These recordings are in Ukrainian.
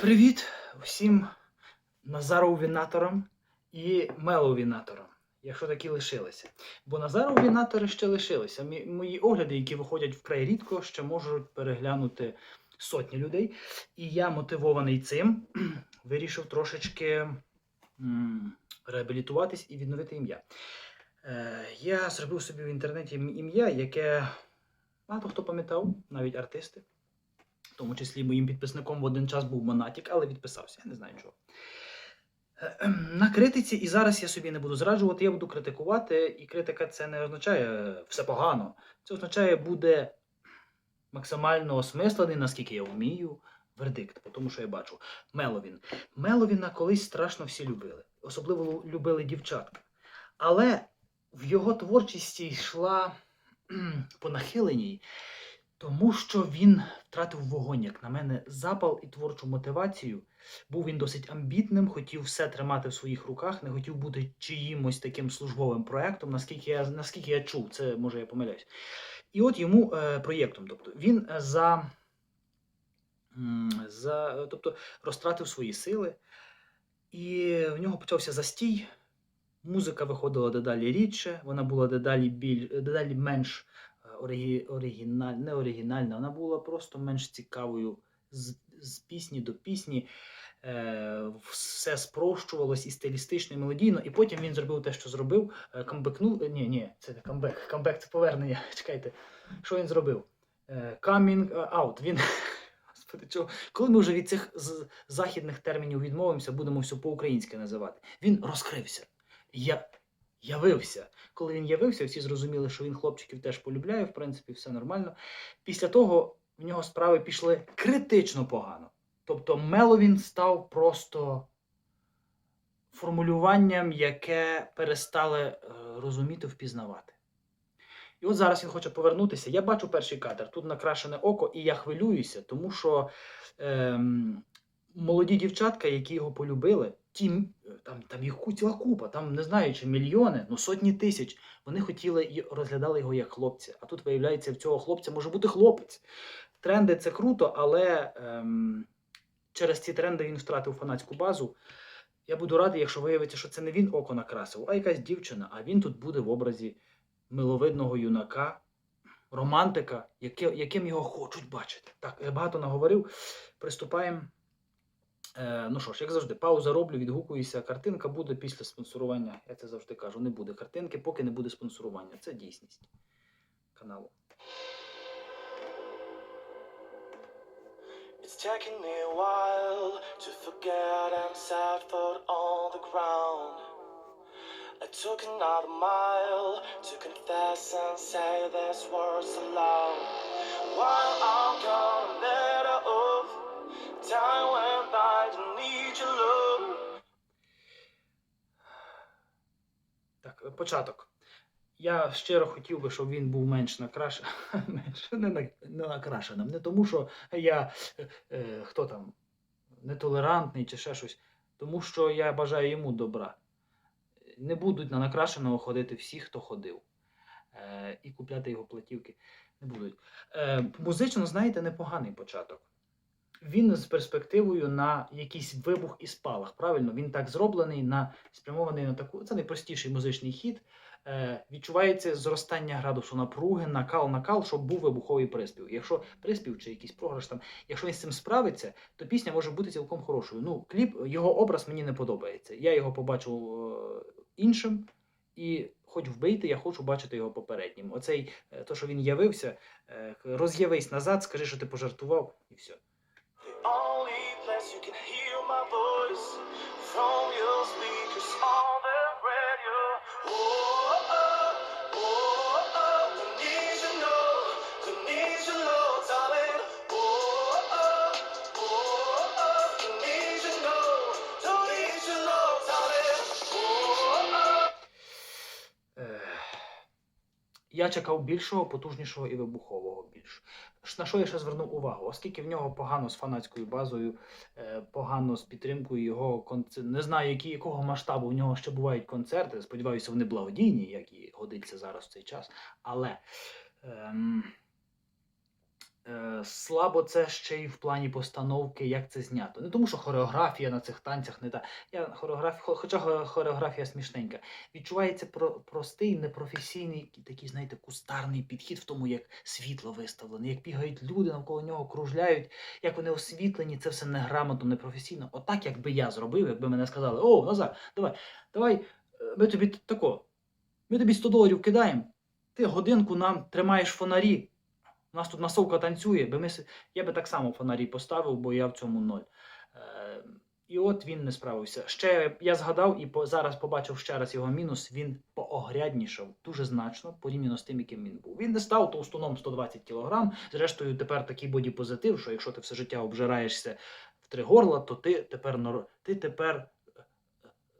Привіт всім Назаровінаторам і Меловінаторам, якщо такі лишилися. Бо Назаровінатори ще лишилися. Мої огляди, які виходять вкрай рідко, ще можуть переглянути сотні людей. І я мотивований цим вирішив трошечки реабілітуватись і відновити ім'я. Е, я зробив собі в інтернеті ім'я, яке багато хто пам'ятав, навіть артисти. В тому числі моїм підписником в один час був Монатік, але відписався, я не знаю чого. На критиці, і зараз я собі не буду зраджувати, я буду критикувати, і критика це не означає все погано. Це означає, буде максимально осмислений, наскільки я вмію, вердикт, по тому що я бачу. Меловін. Меловіна колись страшно всі любили, особливо любили дівчатка. Але в його творчості йшла по нахиленій, тому що він втратив вогонь, як на мене, запал і творчу мотивацію. Був він досить амбітним, хотів все тримати в своїх руках, не хотів бути чиїмось таким службовим проектом, наскільки я, наскільки я чув, це може я помиляюсь. І от йому е, проєктом, тобто він е, за, за, тобто розтратив свої сили, і в нього почався застій. Музика виходила дедалі рідше, вона була дедалі біль, дедалі менш е, оригі, оригіналь, не оригінальна, вона була просто менш цікавою з, з пісні до пісні. Е, все спрощувалось і стилістично, і мелодійно, і потім він зробив те, що зробив. е, Камбекнув. е, Ні, ні, це не камбек. Камбек це повернення. Чекайте. Що він зробив? Е, Coming out. Він. Коли ми вже від цих західних термінів відмовимося, будемо все по-українськи називати. Він розкрився. Я явився. Коли він явився, всі зрозуміли, що він хлопчиків теж полюбляє, в принципі, все нормально. Після того в нього справи пішли критично погано. Тобто Меловін став просто формулюванням, яке перестали е, розуміти, впізнавати. І от зараз він хоче повернутися. Я бачу перший кадр. Тут накрашене око, і я хвилююся, тому що ем, молоді дівчатка, які його полюбили, ті, там, там їх ціла купа, там не знаю, чи мільйони, ну сотні тисяч. Вони хотіли і розглядали його як хлопця. А тут, виявляється, в цього хлопця може бути хлопець. Тренди це круто, але ем, через ці тренди він втратив фанатську базу. Я буду радий, якщо виявиться, що це не він око накрасив, а якась дівчина, а він тут буде в образі миловидного юнака, романтика, яким його хочуть бачити. Так, я багато наговорив. Приступаємо. Е, ну що ж, як завжди, пауза роблю, відгукуюся. Картинка буде після спонсорування. Я це завжди кажу. Не буде картинки, поки не буде спонсорування. Це дійсність каналу. It's taken me a while to forget and set foot on the ground. I took another mile to confess and say these words aloud. While I'm gone better off, Так, е, початок. Я щиро хотів би, щоб він був менш накрашений. не, накрашеним. Не тому, що я е, е, хто там нетолерантний чи ще щось. Тому що я бажаю йому добра. Не будуть на накрашеного ходити всі, хто ходив. Е, і купляти його платівки не будуть. Е, музично, знаєте, непоганий початок. Він з перспективою на якийсь вибух і спалах. Правильно, він так зроблений, на спрямований на таку. Це найпростіший музичний хід. Е, відчувається зростання градусу напруги, накал, накал, щоб був вибуховий приспів. Якщо приспів чи якийсь програш там, якщо він з цим справиться, то пісня може бути цілком хорошою. Ну, кліп, його образ мені не подобається. Я його побачив е, іншим, і хоч вбийте, я хочу бачити його попереднім. Оцей, е, то, що він явився, е, роз'явись назад, скажи, що ти пожартував, і все. You can hear my voice. From Я чекав більшого, потужнішого і вибухового більш. На що я ще звернув увагу? Оскільки в нього погано з фанатською базою, е, погано з підтримкою його концерт. Не знаю, які, якого масштабу у нього ще бувають концерти. Сподіваюся, вони благодійні, як і годиться зараз в цей час. Але ем, слабо це ще й в плані постановки, як це знято. Не тому, що хореографія на цих танцях не та. Я хореограф... Хоча хореографія смішненька. Відчувається про... простий, непрофесійний, такий, знаєте, кустарний підхід в тому, як світло виставлене, як бігають люди навколо нього, кружляють, як вони освітлені, це все неграмотно, непрофесійно. Отак, якби я зробив, якби мене сказали: О, Назар, давай, давай, е, ми тобі тако, ми тобі 100 доларів кидаємо, ти годинку нам тримаєш фонарі. У нас тут масовка танцює, би ми, я би так само фонарі поставив, бо я в цьому ноль. Е, і от він не справився. Ще я згадав і по, зараз побачив ще раз його мінус. Він поогряднішав дуже значно порівняно з тим, яким він був. Він не став товстуном 120 кг. Зрештою, тепер такий бодіпозитив, що якщо ти все життя обжираєшся в три горла, то ти тепер ти тепер е,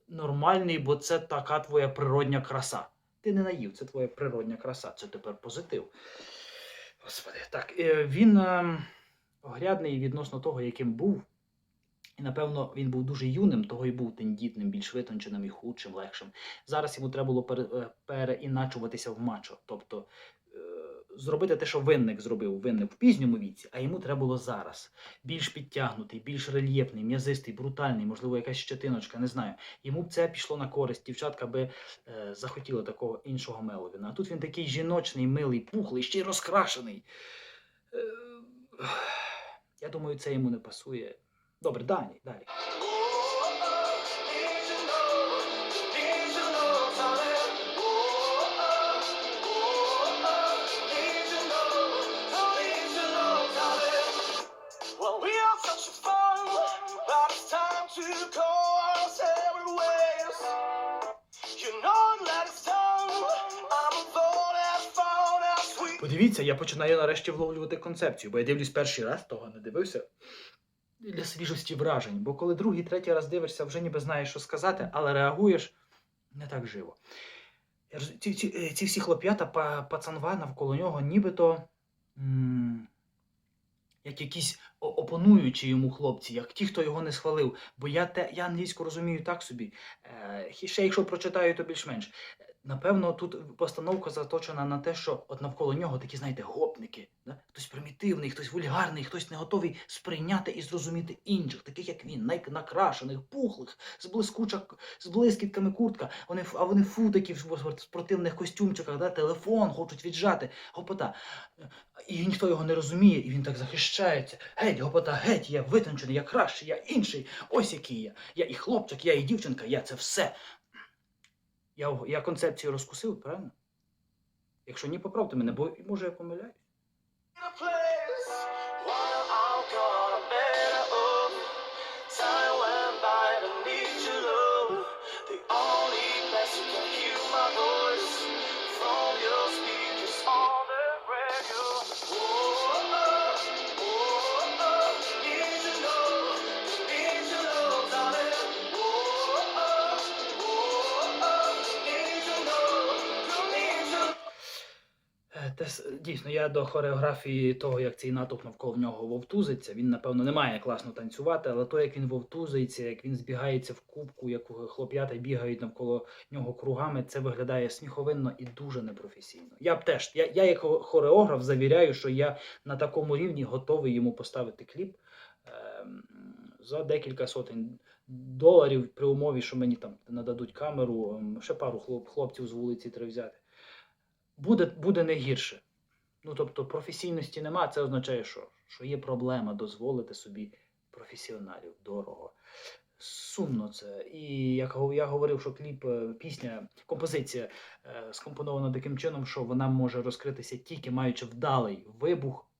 нормальний, бо це така твоя природня краса. Ти не наїв, це твоя природня краса, це тепер позитив. Господи, так, е, він е, огрядний відносно того, яким був. І, напевно, він був дуже юним, того й був тендітним, більш витонченим і худшим, легшим. Зараз йому треба було е, переіначуватися в мачо. Тобто зробити те, що винник зробив, винник в пізньому віці, а йому треба було зараз. Більш підтягнутий, більш рельєфний, м'язистий, брутальний, можливо, якась щетиночка, не знаю. Йому б це пішло на користь. Дівчатка би е, захотіли такого іншого Меловіна. А тут він такий жіночний, милий, пухлий, ще й розкрашений. Е, я думаю, це йому не пасує. Добре, далі, далі. Подивіться, я починаю нарешті вловлювати концепцію, бо я дивлюсь перший раз, того не дивився. Для свіжості вражень. Бо коли другий, третій раз дивишся, вже ніби знаєш, що сказати, але реагуєш не так живо. Ці, ці, е, ці всі хлоп'ята, па, пацанва навколо нього, нібито. м, Як якісь опонуючі йому хлопці, як ті, хто його не схвалив. Бо я те, я англійську розумію так собі. Е, ще якщо прочитаю, то більш-менш. Напевно, тут постановка заточена на те, що от навколо нього такі, знаєте, гопники. Да? Хтось примітивний, хтось вульгарний, хтось не готовий сприйняти і зрозуміти інших, таких як він, найнакрашених, пухлих, з блискучок, з блискітками куртка. Вони, а вони фу такі в в спортивних костюмчиках, да? телефон хочуть віджати. Гопота. І ніхто його не розуміє, і він так захищається. Геть, гопота, геть, я витончений, я кращий, я інший. Ось який я. Я і хлопчик, я і дівчинка, я це все. Я, я концепцію розкусив, правильно? Якщо ні, поправте мене, бо може я помиляюсь. Дійсно, я до хореографії того, як цей натовп навколо нього вовтузиться, він, напевно, не має класно танцювати, але то, як він вовтузиться, як він збігається в кубку, як хлоп'ята бігають навколо нього кругами, це виглядає сміховинно і дуже непрофесійно. Я б теж, я, я як хореограф завіряю, що я на такому рівні готовий йому поставити кліп ем, за декілька сотень доларів при умові, що мені там нададуть камеру, ем, ще пару хлоп, хлопців з вулиці треба взяти буде, буде не гірше. Ну, тобто професійності нема, це означає, що, що є проблема дозволити собі професіоналів дорого. Сумно це. І як я говорив, що кліп, е, пісня, композиція е, скомпонована таким чином, що вона може розкритися тільки маючи вдалий вибух,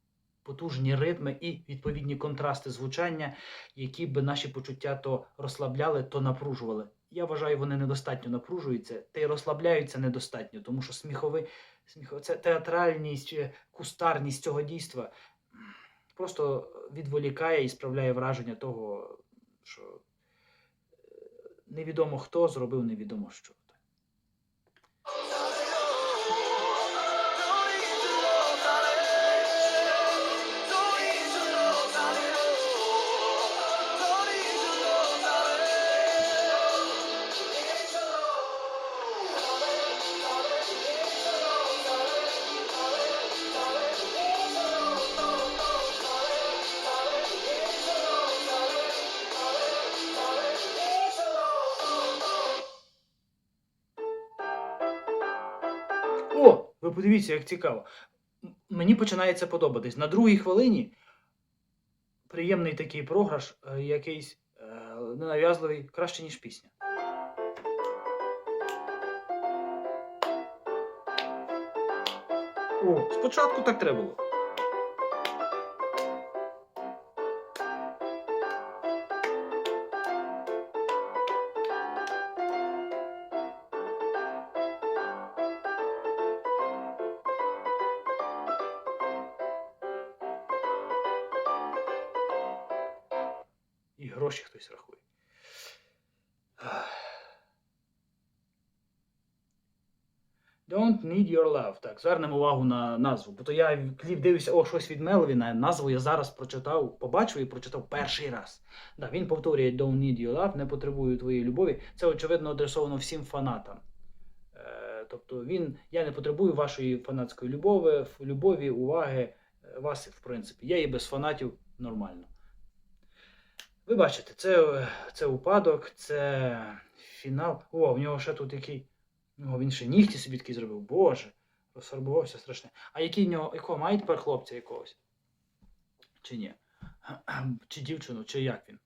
потужні ритми і відповідні контрасти звучання, які би наші почуття то розслабляли, то напружували. Я вважаю, вони недостатньо напружуються, та й розслабляються недостатньо, тому що сміховий, сміховий це театральність, чи кустарність цього дійства просто відволікає і справляє враження того, що е, невідомо хто зробив невідомо що. Ви подивіться, як цікаво. Мені починає це подобатись. На другій хвилині приємний такий програш, е, якийсь е, ненав'язливий, краще, ніж пісня. О, спочатку так треба було. Don't need your love. Так, звернемо увагу на назву. Бо то я кліп дивився, о, щось від Меловіна. Назву я зараз прочитав, побачив і прочитав перший раз. Да, він повторює Don't need your love, не потребую твоєї любові. Це очевидно адресовано всім фанатам. Е, тобто він, я не потребую вашої фанатської любові, любові, уваги, е, вас, в принципі. Я і без фанатів нормально. Ви бачите, це, е, це упадок, це фінал. О, в нього ще тут який. Ну, він ще нігті собі такий зробив. Боже, розфарбувався страшне. А який в нього, якого має тепер хлопця якогось? Чи ні? Чи дівчину, чи як він?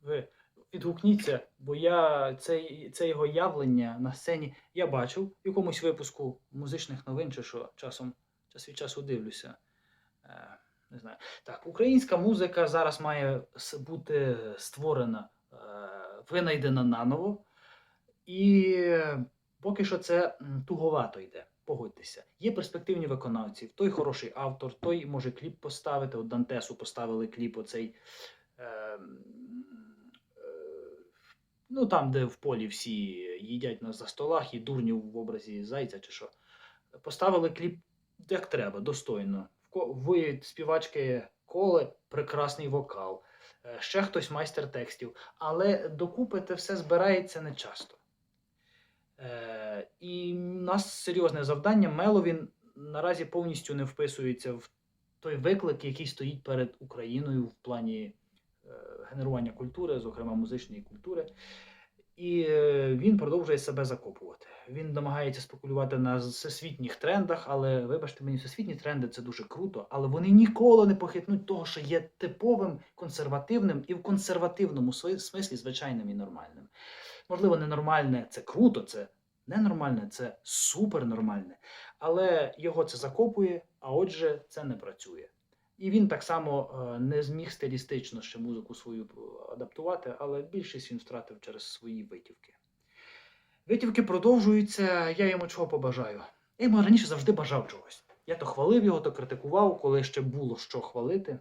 Ви відгукніться, бо я це, це його явлення на сцені я бачив в якомусь випуску музичних новин, чи що часом час від часу дивлюся. Е, не знаю. Так, українська музика зараз має бути створена, е, винайдена наново. І поки що це туговато йде. Погодьтеся. Є перспективні виконавці, той хороший автор, той може кліп поставити. От Дантесу поставили кліп оцей. Е, е, ну там, де в полі всі їдять на за столах і дурнів в образі зайця чи що. Поставили кліп як треба, достойно. В співачки коле прекрасний вокал. Е, Ще хтось майстер текстів. Але докупи те все збирається не часто. Е, і в нас серйозне завдання. Меловін наразі повністю не вписується в той виклик, який стоїть перед Україною в плані е, генерування культури, зокрема музичної культури. І е, він продовжує себе закопувати. Він намагається спекулювати на всесвітніх трендах, але вибачте мені, всесвітні тренди це дуже круто, але вони ніколи не похитнуть того, що є типовим, консервативним і в консервативному смислі звичайним і нормальним. Можливо, ненормальне це круто, це ненормальне, це супернормальне, але його це закопує, а отже, це не працює. І він так само е, не зміг стилістично ще музику свою е, адаптувати, але більшість він втратив через свої витівки. Витівки продовжуються, я йому чого побажаю. Я йому раніше завжди бажав чогось. Я то хвалив його, то критикував, коли ще було що хвалити.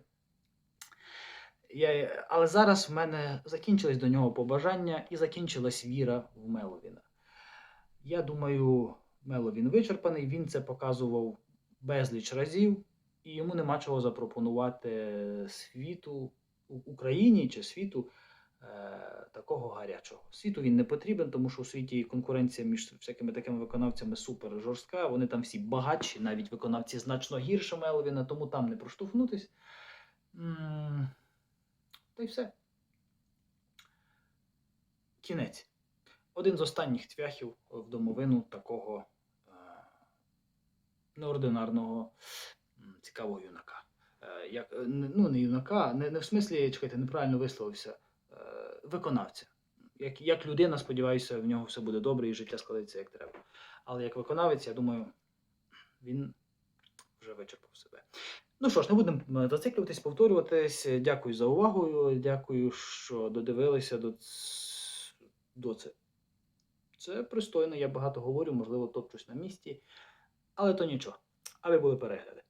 Я, але зараз в мене закінчились до нього побажання і закінчилась віра в Меловіна. Я думаю, Меловін вичерпаний, він це показував безліч разів, і йому нема чого запропонувати світу, Україні чи світу е, такого гарячого. Світу він не потрібен, тому що у світі конкуренція між всякими такими виконавцями супер жорстка. Вони там всі багатші, навіть виконавці значно гірше Меловіна, тому там не проштовхнутись. Та й все. Кінець. Один з останніх цвяхів в домовину такого е, неординарного цікавого юнака. Е, як, е, ну, не юнака, не, не в смислі, чекайте, неправильно висловився, е, виконавця. Як, як людина, сподіваюся, в нього все буде добре і життя складеться як треба. Але як виконавець, я думаю, він вже вичерпав себе. Ну що ж, не будемо е, зациклюватись, повторюватись. Дякую за увагу. Дякую, що додивилися до, до це. Це пристойно, я багато говорю, можливо, топчусь на місці, але то нічого. Аби були перегляди.